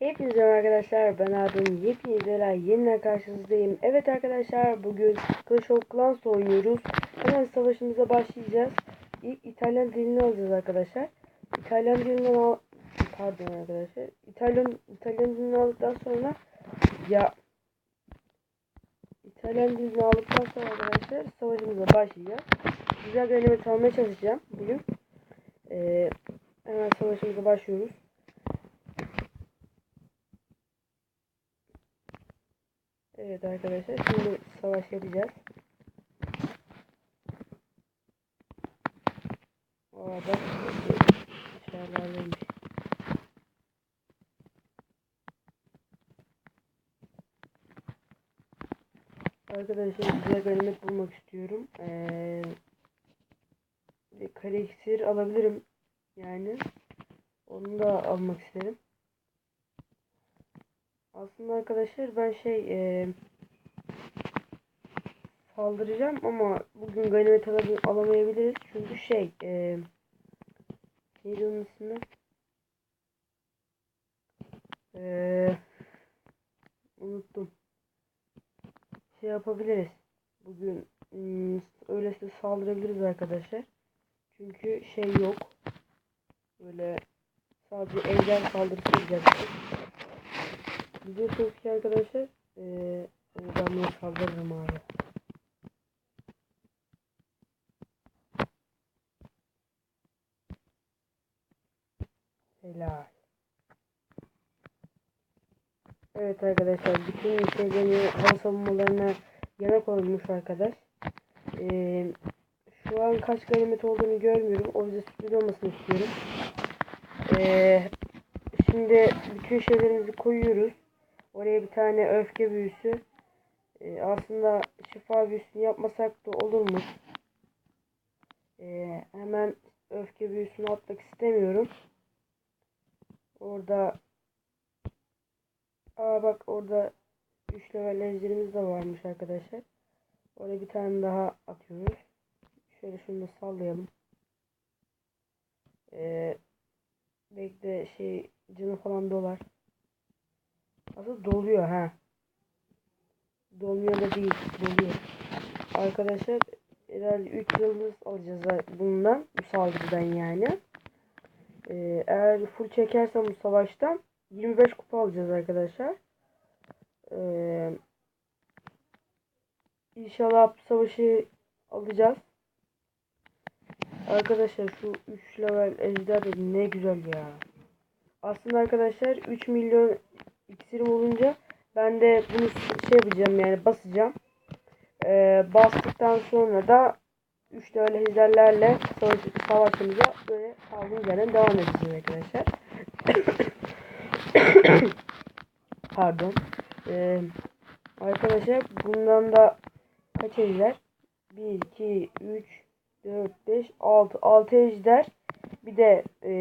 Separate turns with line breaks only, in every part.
Hepinize arkadaşlar ben Adem yepyeni videolar yeniden karşınızdayım. Evet arkadaşlar bugün Clash of Clans oynuyoruz. Hemen savaşımıza başlayacağız. İlk İtalyan dilini alacağız arkadaşlar. İtalyan dilinden al pardon arkadaşlar. İtalyan İtalyan dilini aldıktan sonra ya İtalyan dilini aldıktan sonra arkadaşlar savaşımıza başlayacağız. Güzel bir animat almaya çalışacağım bugün. Ee, hemen savaşımıza başlıyoruz. Evet arkadaşlar şimdi savaş yapacağız. O adam dışarılardaymış. Arkadaşlar güzel ganimet bulmak istiyorum. Ee, kare alabilirim. Yani onu da almak isterim. Aslında arkadaşlar ben şey e, saldıracağım ama bugün ganimet alamayabiliriz. Çünkü şey e, neydi onun ismi? E, unuttum. Şey yapabiliriz. Bugün hmm, öylesine saldırabiliriz arkadaşlar. Çünkü şey yok. Böyle sadece evden saldırısı yapacaksın. Biliyorsunuz ki arkadaşlar eee ben bunu saldırırım abi. Helal. Evet arkadaşlar bütün şeylerini hava savunmalarına yana koymuş arkadaş. Ee, şu an kaç ganimet olduğunu görmüyorum. O yüzden sürpriz olmasını istiyorum. Ee, şimdi bütün şeylerimizi koyuyoruz. Oraya bir tane öfke büyüsü. Ee, aslında şifa büyüsünü yapmasak da olurmuş. Ee, hemen öfke büyüsünü atmak istemiyorum. Orada Aa bak orada 3 level ejderimiz de varmış arkadaşlar. Oraya bir tane daha atıyoruz. Şöyle şunu da sallayalım. Ee, bekle şey canı falan dolar. Aslında doluyor ha. Dolmuyor da değil. Doluyor. Arkadaşlar herhalde 3 yıldız alacağız bundan. Bu saldırıdan yani. Ee, eğer full çekersem bu savaştan 25 kupa alacağız arkadaşlar. Ee, inşallah bu savaşı alacağız. Arkadaşlar şu 3 level ejder de ne güzel ya. Aslında arkadaşlar 3 milyon iksirim olunca ben de bunu şey yapacağım yani basacağım. Ee, bastıktan sonra da 3 level ejderlerle savaş, savaşımıza böyle kaldığımız yerden devam edeceğiz arkadaşlar. Pardon. Ee, arkadaşlar bundan da kaç ejder? 1, 2, 3, 4, 5, 6. 6 ejder. Bir de e,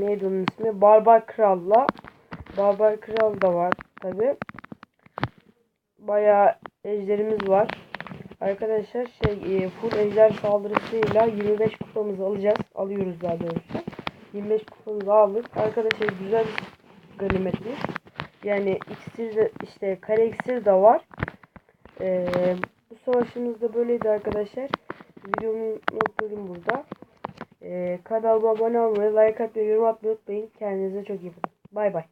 neydi ismi? Barbar Kral'la. Barbar Kral da var tabi. Bayağı ejderimiz var. Arkadaşlar şey e, full ejder saldırısıyla 25 kupamızı alacağız. Alıyoruz daha doğrusu. 25 kupamızı aldık. Arkadaşlar güzel ganimetli. Yani iksir de işte kare iksir de var. Ee, bu savaşımız da böyleydi arkadaşlar. Videomu noktalayayım burada. Ee, kanalıma abone olmayı, like atmayı, yorum atmayı unutmayın. Kendinize çok iyi bakın. Bay bay.